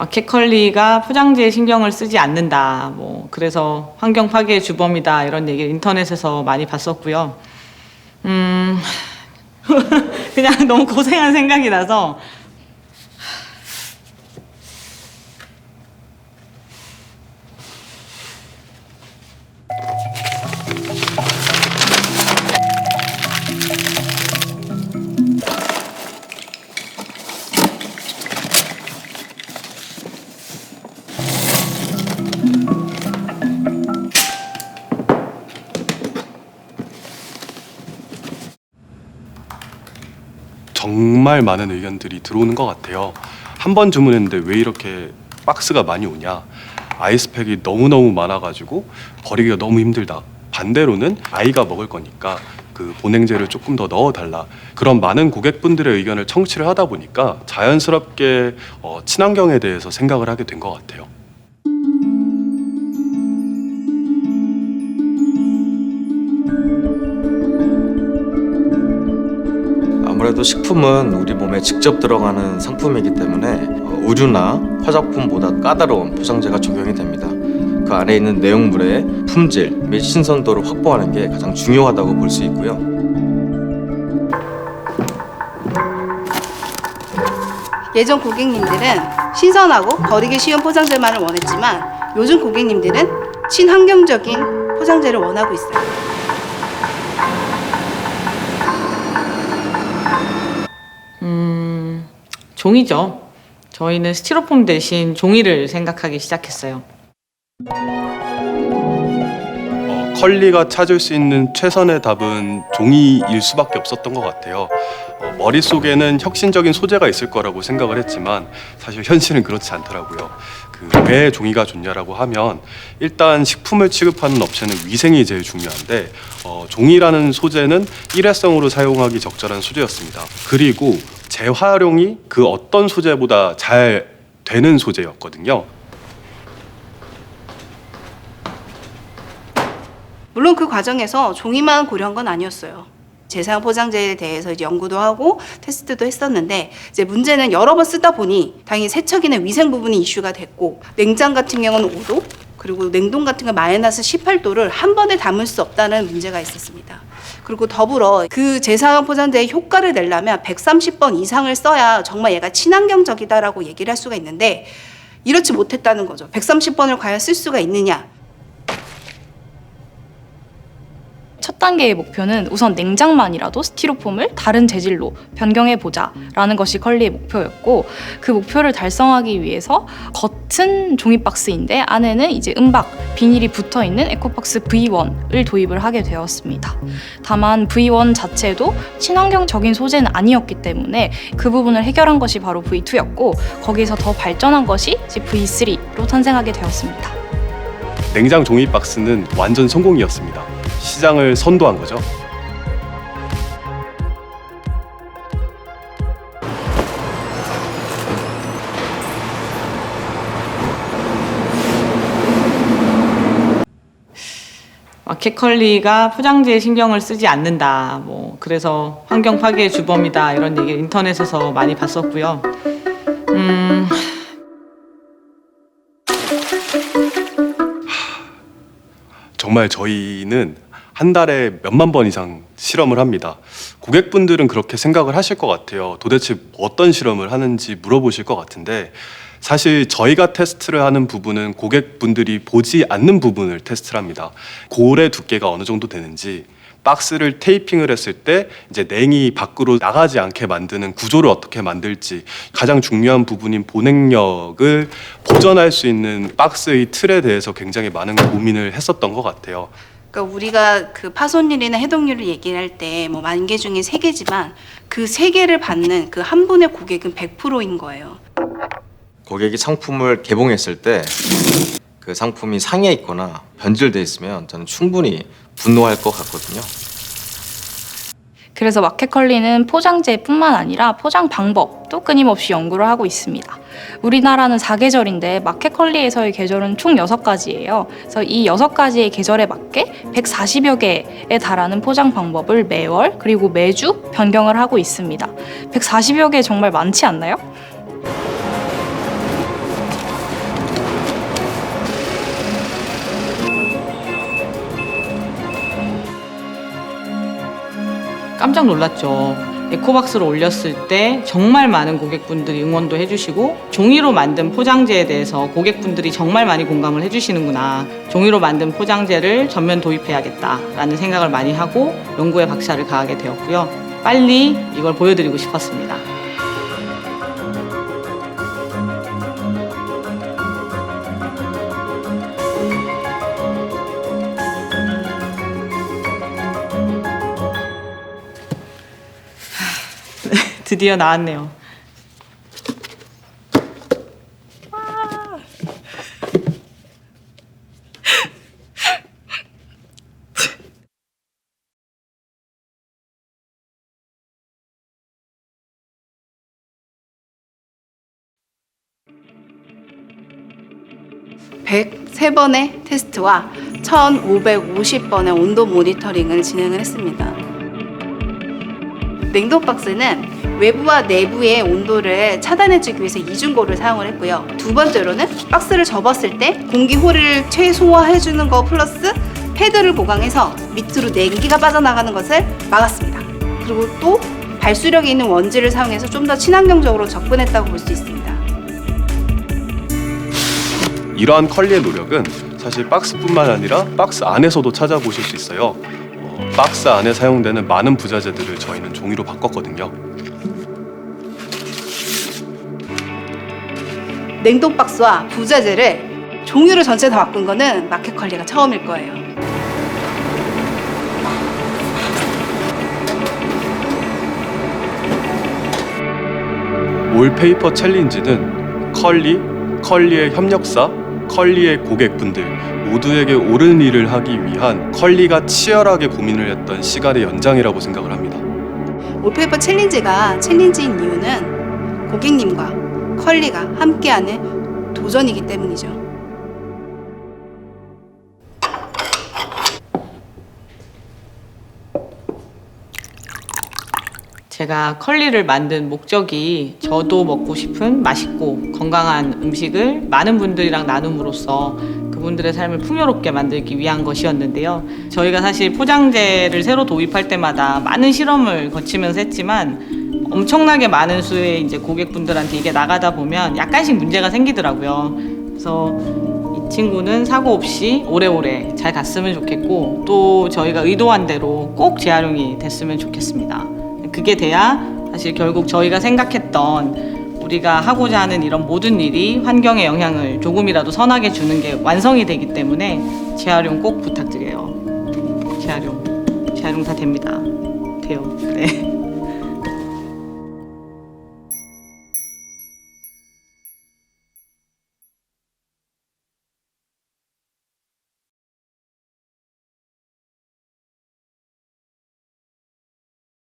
마켓컬리가 포장재에 신경을 쓰지 않는다. 뭐 그래서 환경 파괴의 주범이다 이런 얘기 를 인터넷에서 많이 봤었고요. 음 그냥 너무 고생한 생각이 나서 정말 많은 의견들이 들어오는 것 같아요. 한 번 주문했는데 왜 이렇게 박스가 많이 오냐? 아이스팩이 너무너무 많아가지고 버리기가 너무 힘들다. 반대로는 아이가 먹을 거니까 그 보냉제를 조금 더 넣어달라. 그런 많은 고객분들의 의견을 청취를 하다 보니까 자연스럽게 어, 친환경에 대해서 생각을 하게 된 것 같아요. 아무래도 식품은 우리 몸에 직접 들어가는 상품이기 때문에 어, 의류나 화장품보다 까다로운 포장재가 적용이 됩니다. 그 안에 있는 내용물의 품질 및 신선도를 확보하는 게 가장 중요하다고 볼 수 있고요. 예전 고객님들은 신선하고 버리기 쉬운 포장재만을 원했지만 요즘 고객님들은 친환경적인 포장재를 원하고 있어요. 음 종이죠. 저희는 스티로폼 대신 종이를 생각하기 시작했어요. 어, 컬리가 찾을 수 있는 최선의 답은 종이일 수밖에 없었던 것 같아요. 어, 머릿속에는 혁신적인 소재가 있을 거라고 생각을 했지만 사실 현실은 그렇지 않더라고요. 그 왜 종이가 좋냐라고 하면 일단 식품을 취급하는 업체는 위생이 제일 중요한데 어, 종이라는 소재는 일회성으로 사용하기 적절한 소재였습니다. 그리고 재활용이 그 어떤 소재보다 잘 되는 소재였거든요. 물론 그 과정에서 종이만 고려한 건 아니었어요. 재사용 포장재에 대해서 이제 연구도 하고 테스트도 했었는데 이제 문제는 여러 번 쓰다 보니 당연히 세척이나 위생 부분이 이슈가 됐고 냉장 같은 경우는 5도 그리고 냉동 같은 건 마이너스 18도를 한 번에 담을 수 없다는 문제가 있었습니다. 그리고 더불어 그 재사용 포장재의 효과를 내려면 130번 이상을 써야 정말 얘가 친환경적이다라고 얘기를 할 수가 있는데 이렇지 못했다는 거죠. 130번을 과연 쓸 수가 있느냐? 첫 단계의 목표는 우선 냉장만이라도 스티로폼을 다른 재질로 변경해 보자라는 것이 컬리의 목표였고 그 목표를 달성하기 위해서 겉은 종이 박스인데 안에는 이제 은박 비닐이 붙어 있는 에코박스 V1을 도입을 하게 되었습니다. 다만 V1 자체도 친환경적인 소재는 아니었기 때문에 그 부분을 해결한 것이 바로 V2였고 거기서 더 발전한 것이 이제 V3로 탄생하게 되었습니다. 냉장 종이 박스는 완전 성공이었습니다. 시장을 선도한 거죠. 마켓컬리가 포장재에 신경을 쓰지 않는다. 뭐 그래서 환경 파괴의 주범이다 이런 얘기 를 인터넷에서 많이 봤었고요. 음 정말 저희는 한 달에 몇만 번 이상 실험을 합니다. 고객분들은 그렇게 생각을 하실 것 같아요. 도대체 어떤 실험을 하는지 물어보실 것 같은데 사실 저희가 테스트를 하는 부분은 고객분들이 보지 않는 부분을 테스트를 합니다. 골의 두께가 어느 정도 되는지 박스를 테이핑을 했을 때 이제 냉이 밖으로 나가지 않게 만드는 구조를 어떻게 만들지 가장 중요한 부분인 보냉력을 보존할 수 있는 박스의 틀에 대해서 굉장히 많은 고민을 했었던 것 같아요. 그러니까 우리가 그 파손율이나 해독률을 얘기할 때 뭐 만 개 중에 세 개지만 그 세 개를 받는 그 한 분의 고객은 100%인 거예요. 고객이 상품을 개봉했을 때 그 상품이 상해 있거나 변질돼 있으면 저는 충분히 분노할 것 같거든요. 그래서 마켓컬리는 포장재뿐만 아니라 포장 방법도 끊임없이 연구를 하고 있습니다. 우리나라는 사계절인데 마켓컬리에서의 계절은 총 6가지예요. 그래서 이 6가지의 계절에 맞게 140여 개에 달하는 포장 방법을 매월 그리고 매주 변경을 하고 있습니다. 140여 개 정말 많지 않나요? 깜짝 놀랐죠. 에코박스로 올렸을 때 정말 많은 고객분들이 응원도 해주시고 종이로 만든 포장재에 대해서 고객분들이 정말 많이 공감을 해주시는구나. 종이로 만든 포장재를 전면 도입해야겠다라는 생각을 많이 하고 연구에 박차를 가하게 되었고요. 빨리 이걸 보여드리고 싶었습니다. 드디어 나왔네요. 백세 번의 테스트와 1,550번의 온도 모니터링을 진행을 했습니다. 냉동 박스는 외부와 내부의 온도를 차단해주기 위해서 이중고를 사용을 했고요. 두 번째로는 박스를 접었을 때 공기 호리를 최소화해주는 거 플러스 패드를 보강해서 밑으로 냉기가 빠져나가는 것을 막았습니다. 그리고 또 발수력이 있는 원지를 사용해서 좀 더 친환경적으로 접근했다고 볼 수 있습니다. 이러한 컬리의 노력은 사실 박스뿐만 아니라 박스 안에서도 찾아보실 수 있어요. 어, 박스 안에 사용되는 많은 부자재들을 저희는 종이로 바꿨거든요. 냉동 박스와 부자재를 종류를 전체 다 바꾼 거는 마켓 컬리가 처음일 거예요. 올페이퍼 챌린지는 컬리, 컬리의 협력사, 컬리의 고객분들 모두에게 옳은 일을 하기 위한 컬리가 치열하게 고민을 했던 시간의 연장이라고 생각을 합니다. 올페이퍼 챌린지가 챌린지인 이유는 고객님과 컬리가 함께하는 도전이기 때문이죠. 제가 컬리를 만든 목적이 저도 먹고 싶은 맛있고 건강한 음식을 많은 분들이랑 나눔으로써 그분들의 삶을 풍요롭게 만들기 위한 것이었는데요. 저희가 사실 포장재를 새로 도입할 때마다 많은 실험을 거치면서 했지만 엄청나게 많은 수의 이제 고객분들한테 이게 나가다 보면 약간씩 문제가 생기더라고요. 그래서 이 친구는 사고 없이 오래오래 잘 갔으면 좋겠고 또 저희가 의도한 대로 꼭 재활용이 됐으면 좋겠습니다. 그게 돼야 사실 결국 저희가 생각했던 우리가 하고자 하는 이런 모든 일이 환경에 영향을 조금이라도 선하게 주는 게 완성이 되기 때문에 재활용 꼭 부탁드려요. 재활용. 재활용 다 됩니다. 돼요. 네.